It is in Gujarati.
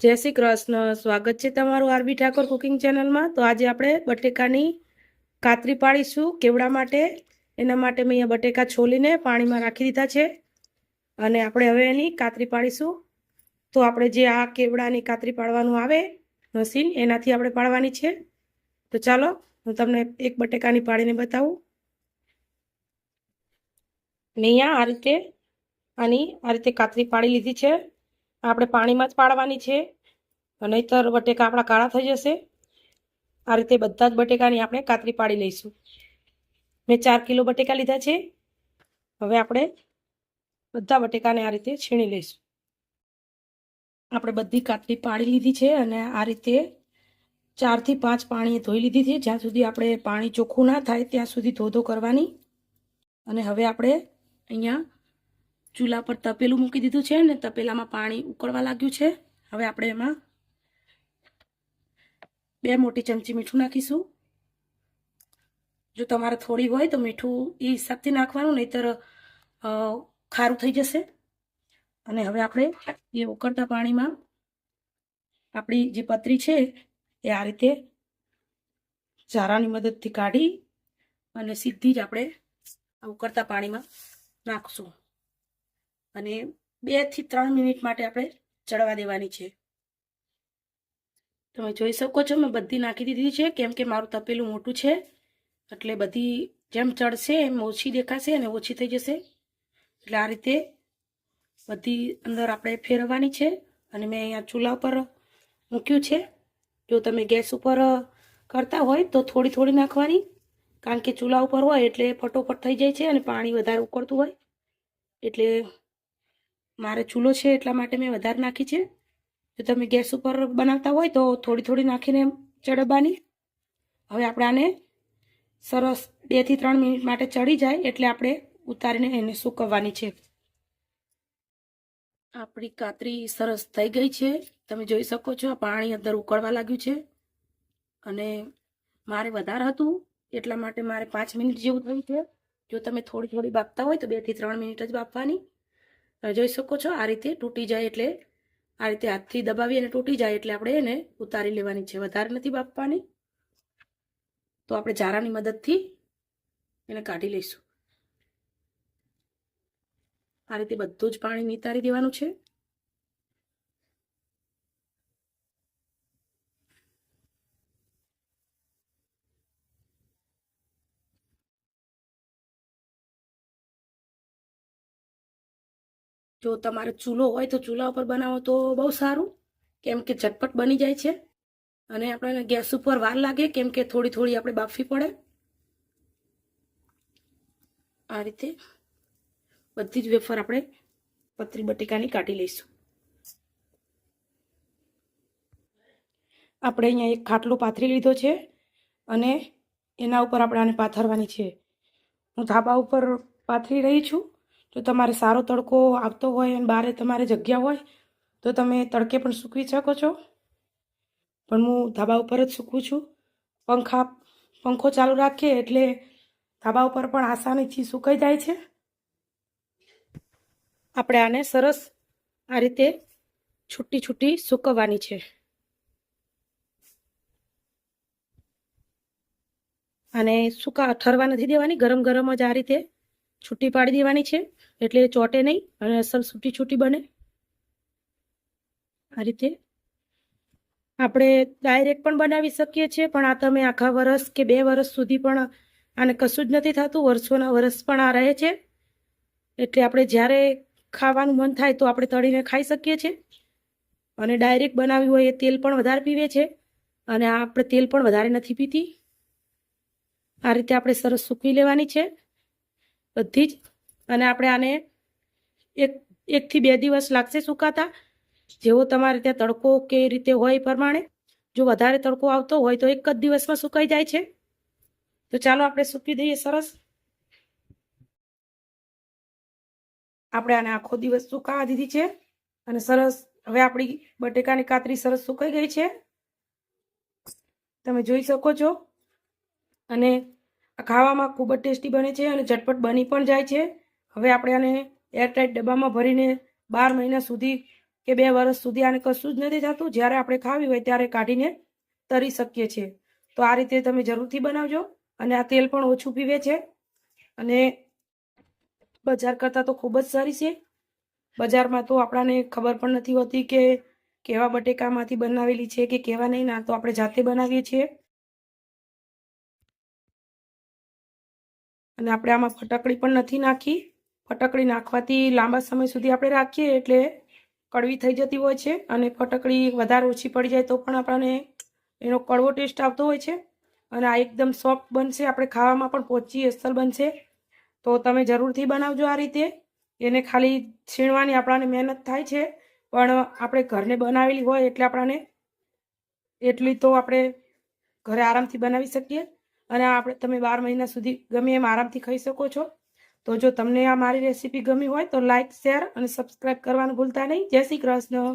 જય શ્રી કૃષ્ણ. સ્વાગત છે તમારું આરબી ઠાકોર કુકિંગ ચેનલમાં. તો આજે આપણે બટેકાની કાતરી પાડીશું કેવડા માટે? એના માટે મેં અહીંયા બટેકા છોલીને પાણીમાં રાખી દીધા છે. અને આપણે હવે એની કાતરી પાડીશું. તો આપણે જે આ કેવડાની કાતરી પાડવાનું આવે, મશીન, એનાથી આપણે પાડવાની છે. તો ચાલો, હું તમને એક બટેકાની પાડીને બતાવું. મેં આ રીતે, આની આ રીતે કાતરી પાડી લીધી છે. આપણે પાણીમાં જ પાડવાની છે. નહીતર બટેકા આપણા કાળા થઈ જશે. આ રીતે બધા જ બટેકાની આપણે કાતરી પાડી લઈશું. મેં ચાર કિલો બટેકા લીધા છે. હવે આપણે બધા બટેકાને આ રીતે છીણી લઈશું. આપણે બધી કાતરી પાડી લીધી છે અને આ રીતે ચારથી પાંચ પાણીએ ધોઈ લીધી છે. જ્યાં સુધી આપણે પાણી ચોખ્ખું ના થાય ત્યાં સુધી ધોધો કરવાની. અને હવે આપણે અહીંયા ચૂલા પર તપેલું મૂકી દીધું છે ને તપેલામાં પાણી ઉકળવા લાગ્યું છે. હવે આપણે એમાં બે મોટી ચમચી મીઠું નાખીશું. જો તમારે થોડી હોય તો મીઠું એ હિસાબથી નાખવાનું, નહીતર ખારું થઈ જશે. અને હવે આપણે એ ઉકળતા પાણીમાં આપણી જે પતરી છે એ આ રીતે ઝારાની મદદથી કાઢી અને સીધી જ આપણે આ ઉકળતા પાણીમાં નાખશું. અને બેથી ત્રણ મિનિટ માટે આપણે ચડવા દેવાની છે. તમે જોઈ શકો છો, મેં બધી નાખી દીધી છે, કેમ કે મારું તપેલું મોટું છે, એટલે બધી જેમ ચડશે એમ ઓછી દેખાશે અને ઓછી થઈ જશે. એટલે આ રીતે બધી અંદર આપણે ફેરવવાની છે, અને મેં અહીંયા ચૂલા ઉપર મૂક્યું છે. જો તમે ગેસ ઉપર કરતા હોય તો થોડી થોડી નાખવાની, કારણ કે ચૂલા ઉપર હોય એટલે ફટોફટ થઈ જાય છે અને પાણી વધારે ઉકળતું હોય. એટલે મારે ચૂલો છે એટલા માટે મેં વધારે નાખી છે. જો તમે ગેસ ઉપર બનાવતા હોય તો થોડી થોડી નાખીને ચડવવાની હવે આપણે આને સરસ બેથી ત્રણ મિનિટ માટે ચડી જાય એટલે આપણે ઉતારીને એને સૂકવવાની છે. આપણી કાતરી સરસ થઈ ગઈ છે. તમે જોઈ શકો છો પાણી અંદર ઉકળવા લાગ્યું છે. અને મારે વધારે હતું એટલા માટે મારે પાંચ મિનિટ જેવું થયું છે. જો તમે થોડી થોડી બાફતા હોય તો બેથી ત્રણ મિનિટ જ બાફવાની. જોઈ શકો છો, આ રીતે તૂટી જાય એટલે, આ રીતે હાથથી દબાવી અને તૂટી જાય એટલે આપણે એને ઉતારી લેવાની છે. વધારે નથી બાફવાની તો આપણે ઝારાની મદદથી એને કાઢી લઈશું. આ રીતે બધું જ પાણી નિતારી દેવાનું છે. જો તમારે ચૂલો હોય તો ચૂલા ઉપર બનાવો તો બહુ સારું. કેમ કે ઝટપટ બની જાય છે. અને આપણે ગેસ ઉપર વાર લાગે, કેમ કે થોડી થોડી આપણે બાફવી પડે. આ રીતે બધી જ વેફર આપણે પતરી બટેકાની કાઢી લઈશું. આપણે અહીંયા એક ખાટલો પાથરી લીધો છે અને એના ઉપર આપણે આને પાથરવાની છે. હું ધાબા ઉપર પાથરી રહી છું. જો તમારે સારો તડકો આવતો હોય અને બારે તમારે જગ્યા હોય, તો તમે તડકે પણ સૂકવી શકો છો. પણ હું ધાબા ઉપર જ સૂકવું છું. પંખા, પંખો ચાલુ રાખીએ એટલે ધાબા ઉપર પણ આસાનીથી સુકાઈ જાય છે. આપણે આને સરસ આ રીતે છૂટી છૂટી સૂકવવાની છે. અને સૂકા, ઠરવા નથી દેવાની, ગરમ ગરમ જ આ રીતે છૂટી પાડી દેવાની છે, એટલે ચોટે નહીં અને અસલ છૂટી છૂટી બને. આ રીતે આપણે ડાયરેક્ટ પણ બનાવી શકીએ છીએ, પણ આ તમે આખા વરસ કે બે વરસ સુધી પણ આને કશું જ નથી થતું, વર્ષોના વરસ પણ આ રહે છે. એટલે આપણે જ્યારે ખાવાનું મન થાય તો આપણે તળીને ખાઈ શકીએ છીએ. અને ડાયરેક્ટ બનાવી હોય એ તેલ પણ વધારે પીવે છે, અને આપણે તેલ પણ વધારે નથી પીતી. આ રીતે આપણે સરસ સૂકવી લેવાની છે. બધી જ. અને આપણે આને એક, એકથી બે દિવસ લાગશે સુકાતા. જેવો તમારે ત્યાં તડકો કે રીતે હોય પ્રમાણે. જો વધારે તડકો આવતો હોય તો એક જ દિવસમાં સુકાઈ જાય છે. તો ચાલો આપણે સૂકવી દઈએ સરસ. આપણે આને આખો દિવસ સુકાવા દીધી છે. અને સરસ, હવે આપણી બટેકાની કાતરી સરસ સુકાઈ ગઈ છે. તમે જોઈ શકો છો. અને આ ખાવામાં ખૂબ જ ટેસ્ટી બને છે અને ઝટપટ બની પણ જાય છે. હવે આપણે આને એરટાઈટ ડબ્બામાં ભરીને બાર મહિના સુધી કે બે વર્ષ સુધી આને કશું જ નથી થતું. જ્યારે આપણે ખાવી હોય ત્યારે કાઢીને તરી શકીએ છીએ. તો આ રીતે તમે જરૂરથી બનાવજો અને આ તેલ પણ ઓછું પીવે છે. અને બજાર કરતાં તો ખૂબ જ સારી છે. બજારમાં તો આપણાને ખબર પણ નથી હોતી કે કેવા બટેકામાંથી બનાવેલી છે કે કેવા નહીં, ના તો આપણે જાતે બનાવીએ છીએ. અને આપણે આમાં ફટકડી પણ નથી નાખી. ફટકડી નાખવાથી લાંબા સમય સુધી આપણે રાખીએ એટલે કડવી થઈ જતી હોય છે અને ફટકડી વધારે ઓછી પડી જાય તો પણ આપણને એનો કડવો ટેસ્ટ આવતો હોય છે. અને આ એકદમ સોફ્ટ બનશે, આપણે ખાવામાં પણ પોચી અસલ બનશે. તો તમે જરૂરથી બનાવજો આ રીતે. એને ખાલી છીણવાની આપણાને મહેનત થાય છે, પણ આપણે ઘરને બનાવેલી હોય એટલે આપણાને એટલી તો આપણે ઘરે આરામથી બનાવી શકીએ. અને આપણે તમે બાર મહિના સુધી ગમે એમ આરામથી ખાઈ શકો છો. તો જો તમને આ મારી રેસીપી ગમી હોય તો લાઇક શેર અને સબસ્ક્રાઈબ કરવાનું ભૂલતા નહીં. જય શ્રી કૃષ્ણ.